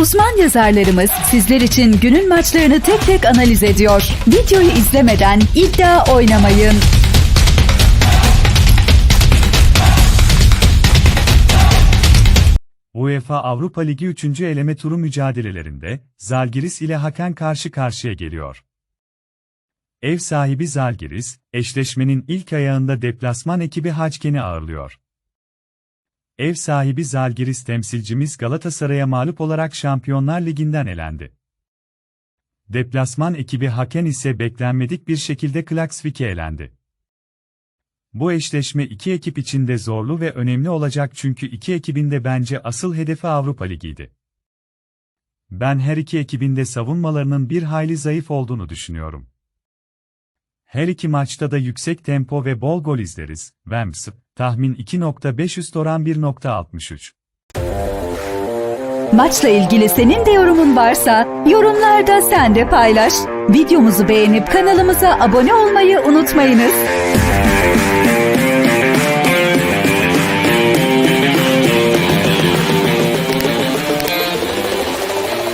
Uzman yazarlarımız sizler için günün maçlarını tek tek analiz ediyor. Videoyu izlemeden iddia oynamayın. UEFA Avrupa Ligi 3. eleme turu mücadelelerinde Zalgiris ile Haken karşı karşıya geliyor. Ev sahibi Zalgiris, eşleşmenin ilk ayağında deplasman ekibi Haçken'i ağırlıyor. Ev sahibi Zalgiris temsilcimiz Galatasaray'a mağlup olarak Şampiyonlar Ligi'nden elendi. Deplasman ekibi Haken ise beklenmedik bir şekilde Klaksvik'e elendi. Bu eşleşme iki ekip için de zorlu ve önemli olacak çünkü iki ekibin de bence asıl hedefi Avrupa Ligi'ydi. Ben her iki ekibin de savunmalarının bir hayli zayıf olduğunu düşünüyorum. Her iki maçta da yüksek tempo ve bol gol izleriz. Vems, tahmin 2.5 üst oran 1.63. Maçla ilgili senin de yorumun varsa yorumlarda sen de paylaş. Videomuzu beğenip kanalımıza abone olmayı unutmayınız.